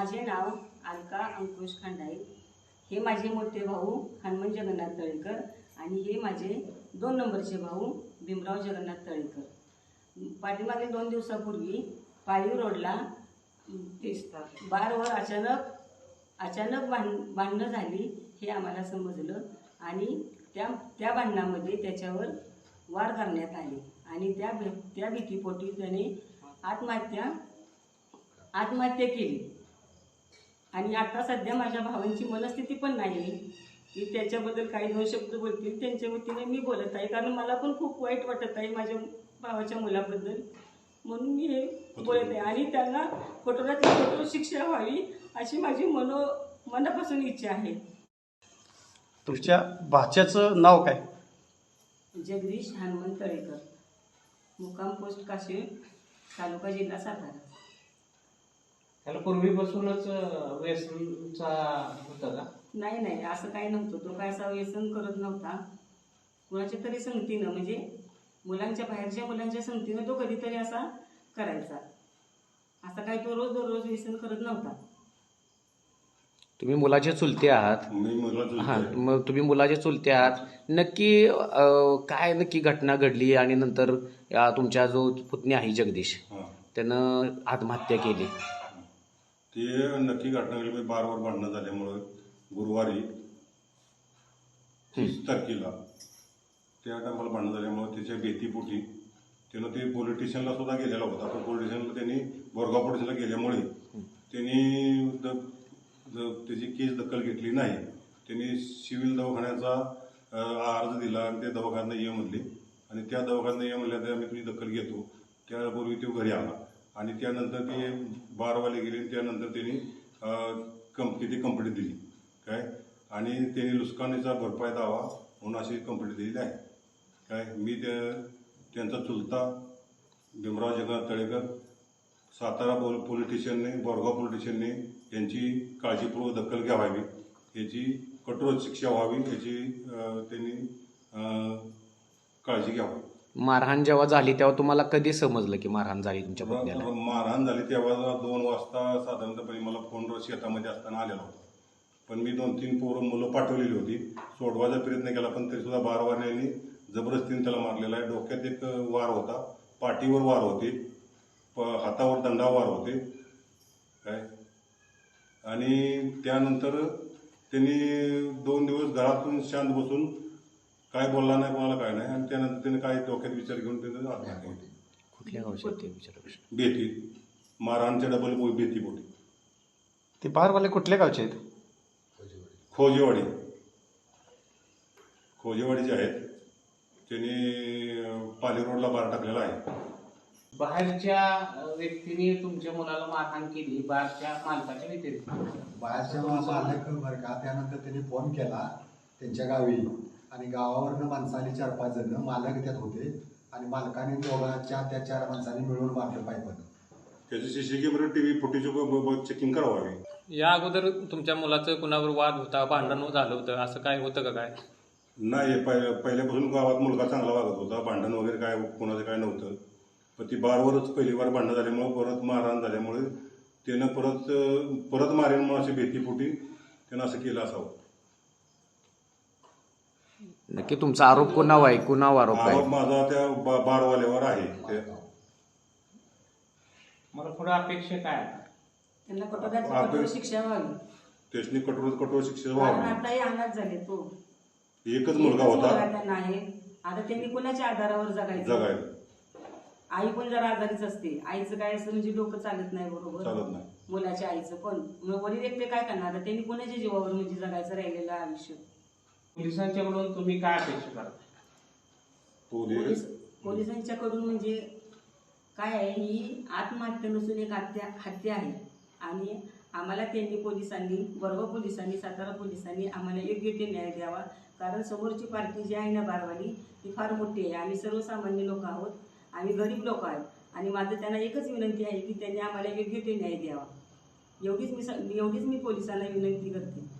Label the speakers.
Speaker 1: अंकुश खांडाई. हे माझे मोठे भाऊ हनुमान जगन्नाथ तळेकर आणि हे माझे दोन नंबरचे भाऊ भीमराव जगन्नाथ तळेकर. पाठीमागे दोन दिवसापूर्वी पाळीव रोडला बारवर अचानक अचानक भांड भांडणं झाली हे आम्हाला समजलं आणि त्या त्या भांडणामध्ये त्याच्यावर वार करण्यात आले आणि त्या भी त्या भीतीपोटी त्याने आत्महत्या आत्महत्या केली. आणि आता सध्या माझ्या भावांची मनस्थिती पण नाही की त्याच्याबद्दल काही दोन शब्द बोलतील त्यांच्या वतीने मी बोलत आहे. कारण मला पण खूप वाईट वाटत आहे माझ्या भावाच्या मुलाबद्दल. म्हणून मी हे बोलत आहे. आणि त्यांना कठोरात कठोर शिक्षा व्हावी अशी माझी मनो मनापासून इच्छा आहे.
Speaker 2: तुमच्या भाच्याचं नाव काय?
Speaker 1: जगदीश हनुमंत तळेकर मुक्काम पोस्ट काशी तालुका जिल्हा सातारा.
Speaker 3: त्याला पूर्वीपासूनच व्यसनचा होता का?
Speaker 1: नाही नाही असं काही नव्हतं. तो काय असा व्यसन करत नव्हता. कुणाच्या तरी संगतीनं म्हणजे मुलांच्या बाहेरच्या मुलांच्या संगतीनं तो कधीतरी असा करायचा. असा काही तो रोज दररोज व्यसन करत नव्हता.
Speaker 4: तुम्ही मुलाचे चुलते आहात.
Speaker 5: मी
Speaker 4: हा. मग तुम्ही मुलाचे चुलते आहात. नक्की अं, काय नक्की घटना घडली आणि नंतर या तुमचा जो पुतणी आहे जगदीश. त्यानं आत्महत्या केली?
Speaker 5: ते नक्की घटना घडली म्हणजे बारवर भांडणं झाल्यामुळं गुरुवारी तीस तारखेला त्या टायमाला भांडणं झाल्यामुळं त्याच्या भीतीपोटी त्यानं ते पोलीस स्टेशनला सुद्धा गेलेला होता. पण पोलीस स्टेशनला त्यांनी बोरगाव पोलीस स्टेशनला गेल्यामुळे त्यांनी द- त्याची केस दखल घेतली नाही. त्यांनी सिव्हिल दवाखान्याचा अर्ज दिला आणि त्या दवाखान्यात ये म्हणले. आणि त्या दवाखान्यात ये म्हणल्या तर आम्ही तुझी दखल घेतो. त्यापूर्वी तो घरी आला. आणि त्यानंतर ते बारवाले गेले आणि त्यानंतर त्यांनी कंप तिथे कंप्लेंट दिली. काय? आणि त्यांनी नुकसानीचा भरपाई दावा म्हणून अशी कंप्लेंट दिलेली आहे. काय? मी त्या त्यांचा चुलता भीमराव जगन्नाथ तळेकर सातारा पोल पोलीस स्टेशनने बोरगाव पोलीस स्टेशनने यांची काळजीपूर्वक दखल घ्यावी याची कठोर शिक्षा व्हावी याची त्यांनी काळजी घ्यावी.
Speaker 4: मारहाण जेव्हा झाली तेव्हा तुम्हाला कधी समजलं की मारहाण झाली तुमच्या पत्नीला
Speaker 5: मारहाण झाली तेव्हा दोन वाजता साधारणतपणे मला फोनवर शेतामध्ये असताना आलेला होता. पण मी दोन तीन पोरं मुलं पाठवलेली होती. सोडवायचा प्रयत्न केला पण तरी सुद्धा बारवाऱ्यांनी जबरदस्तीने त्याला मारलेला आहे. डोक्यात एक वार होता. पाठीवर वार होते. प हातावर दंडा वार होते. काय? आणि त्यानंतर त्यांनी दोन दिवस घरातून शांत बसून काय बोलला नाही कोणाला काय नाही. आणि त्यानंतर त्याने काय डोक्यात विचार घेऊन त्यानं आत्महत्या केली
Speaker 4: कुठल्या गावचे ते विचारा.
Speaker 5: बेती. मारहाणच्या डबल बोल बेती बोटी
Speaker 2: ते बारवाले कुठल्या गावचे आहेत?
Speaker 5: खोजेवाडी. खोजेवाडीचे आहेत त्यांनी पाली रोडला बार टाकलेला आहे.
Speaker 3: बाहेरच्या व्यक्तीने तुमच्या मुलाला मारहाण केली बाहेरच्या मालकाच्या व्यतिरिक्त.
Speaker 6: बाहेरच्या मालक बरं का त्यानंतर त्यांनी फोन केला त्यांच्या गावी. आणि गावावरनं माणसं आली चार पाच जण मालक त्यात होते. आणि मालकाने दोघांच्या त्या चार माणसांनी मिळून मारलं पायपानं.
Speaker 5: त्याचे CC camera TV footage checking करावावी
Speaker 7: या अगोदर तुमच्या मुलाचं कुणावर वाद होता भांडण झालं होतं असं काय होतं का काय?
Speaker 5: नाही पहि पहिल्यापासून गावात मुलगा चांगला वागत होता भांडण वगैरे काय कोणाचं काय नव्हतं. पण ती बारवरच पहिली बार भांडणं झाल्यामुळे परत मारहाण झाल्यामुळे त्यानं परत परत मारेन म्हणून अशी भीतीपोटी त्यानं असं केलं असावं.
Speaker 4: नक्की तुमचा आरोप कुणावर आहे? कुणावर आरोप
Speaker 5: आरोप
Speaker 4: आहे
Speaker 5: माझा त्या बा- बारवाल्यावर आहे. ते
Speaker 3: मला पुढे अपेक्षा काय?
Speaker 1: त्यांना कठोरात कठोर शिक्षा व्हावी.
Speaker 5: कठोर कठोर शिक्षा
Speaker 1: कारण
Speaker 5: व्हावी.
Speaker 1: अनाथ झाले तो.
Speaker 5: एकच मुलगा
Speaker 1: एकच
Speaker 5: होता
Speaker 1: त्यांना आहे. आता त्यांनी कुणाच्या आधारावर जगायचं?
Speaker 5: जगायला
Speaker 1: आई पण जरा आजारीच असते. आईचं काय असं म्हणजे डोकं चालत नाही बरोबर?
Speaker 5: चालत नाही.
Speaker 1: मुलाच्या आईचं पण. मग वडील एकटे काय करणार? आता त्यांनी कोणाच्या जीवावर म्हणजे जगायचं राहिलेलं आयुष्य?
Speaker 3: पोलिसांच्याकडून तुम्ही काय अपेक्षा करता?
Speaker 5: पोलीस
Speaker 1: पोलीस पोलिसांच्याकडून म्हणजे काय आहे ही आत्महत्या नसून एक हत्या हत्या आहे. आणि आम्हाला त्यांनी पोलिसांनी वर्ग पोलिसांनी सातारा पोलिसांनी आम्हाला योग्य ते न्याय द्यावा. कारण समोरची पार्टी जी आहे ना बारवाली ती फार मोठी आहे. आम्ही सर्वसामान्य लोक आहोत. आम्ही गरीब लोक आहोत. आणि माझं त्यांना एकच विनंती आहे की त्यांनी आम्हाला योग्य ते न्याय द्यावा. एवढीच मी एवढीच मी पोलिसांना विनंती करते.